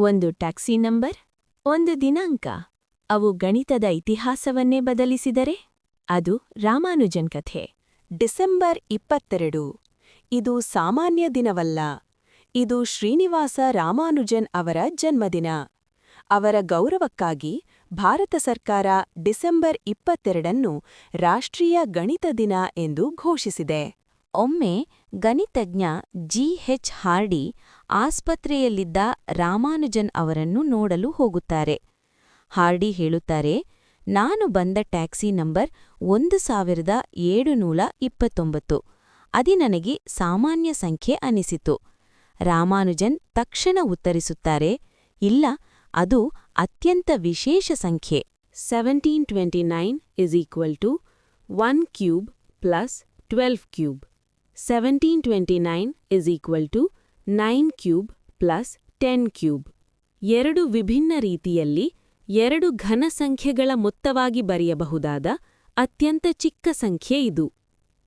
ಒಂದು taxi number, ಒಂದು ದಿನಾಂಕ. ಅವು ಗಣಿತದ ಇತಿಹಾಸವನ್ನೇ ಬದಲಿಸಿದರೆ ಅದು ರಾಮಾನುಜನ್ ಕಥೆ. ಡಿಸೆಂಬರ್ ಇಪ್ಪತ್ತೆರಡು. ಇದು ಸಾಮಾನ್ಯ ದಿನವಲ್ಲ. ಇದು ಶ್ರೀನಿವಾಸ ರಾಮಾನುಜನ್ ಅವರ ಜನ್ಮದಿನ. ಅವರ ಗೌರವಕ್ಕಾಗಿ ಭಾರತ ಸರ್ಕಾರ ಡಿಸೆಂಬರ್ ಇಪ್ಪತ್ತೆರಡನ್ನು ರಾಷ್ಟ್ರೀಯ ಗಣಿತ ದಿನ ಎಂದು ಘೋಷಿಸಿದೆ. ಒಮ್ಮೆ ಗಣಿತಜ್ಞ ಜಿ ಹೆಚ್ ಹಾರ್ಡಿ ಆಸ್ಪತ್ರೆಯಲ್ಲಿದ್ದ ರಾಮಾನುಜನ್ ಅವರನ್ನು ನೋಡಲು ಹೋಗುತ್ತಾರೆ. ಹಾರ್ಡಿ ಹೇಳುತ್ತಾರೆ, ನಾನು ಬಂದ ಟ್ಯಾಕ್ಸಿ ನಂಬರ್ ಒಂದು ಸಾವಿರದ ಏಳುನೂರ ಇಪ್ಪತ್ತೊಂಬತ್ತು. ಅದಿ ನನಗೆ ಸಾಮಾನ್ಯ ಸಂಖ್ಯೆ ಅನಿಸಿತು. ರಾಮಾನುಜನ್ ತಕ್ಷಣ ಉತ್ತರಿಸುತ್ತಾರೆ, ಇಲ್ಲ, ಅದು ಅತ್ಯಂತ ವಿಶೇಷ ಸಂಖ್ಯೆ. Seventeen twenty nine is equal to one cube plus twelve cube. Seventeen twenty nine is equal to nine cube plus ten cube ಎರಡು ವಿಭಿನ್ನ ರೀತಿಯಲ್ಲಿ ಎರಡು ಘನ ಸಂಖ್ಯೆಗಳ ಮೊತ್ತವಾಗಿ ಬರೆಯಬಹುದಾದ ಅತ್ಯಂತ ಚಿಕ್ಕ ಸಂಖ್ಯೆ ಇದು.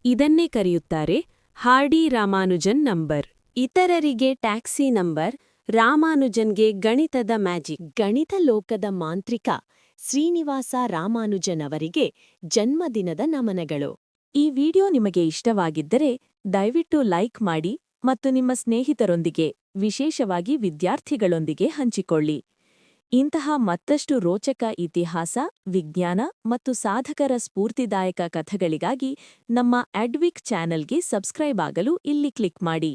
ಇದನ್ನೇ ಕರೆಯುತ್ತಾರೆ ಹಾರ್ಡಿ ರಾಮಾನುಜನ್ ನಂಬರ್. ಇತರರಿಗೆ ಟ್ಯಾಕ್ಸಿ ನಂಬರ್, ರಾಮಾನುಜನ್ಗೆ ಗಣಿತದ ಮ್ಯಾಜಿಕ್, ಗಣಿತ ಲೋಕದ ಮಾಂತ್ರಿಕ, ಶ್ರೀನಿವಾಸ ರಾಮಾನುಜನ್ ಅವರಿಗೆ ಜನ್ಮದಿನದ ನಮನಗಳು. ಈ ವಿಡಿಯೋ ನಿಮಗೆ ಇಷ್ಟವಾಗಿದ್ದರೆ ದಯವಿಟ್ಟು ಲೈಕ್ ಮಾಡಿ ಮತ್ತು ನಿಮ್ಮ ಸ್ನೇಹಿತರೊಂದಿಗೆ, ವಿಶೇಷವಾಗಿ ವಿದ್ಯಾರ್ಥಿಗಳೊಂದಿಗೆ ಹಂಚಿಕೊಳ್ಳಿ. ಇಂತಹ ಮತ್ತಷ್ಟು ರೋಚಕ ಇತಿಹಾಸ, ವಿಜ್ಞಾನ ಮತ್ತು ಸಾಧಕರ ಸ್ಫೂರ್ತಿದಾಯಕ ಕಥೆಗಳಿಗಾಗಿ ನಮ್ಮ ಅಡ್ವಿಕ್ ಚಾನೆಲ್ಗೆ ಸಬ್ಸ್ಕ್ರೈಬ್ ಆಗಲು ಇಲ್ಲಿ ಕ್ಲಿಕ್ ಮಾಡಿ.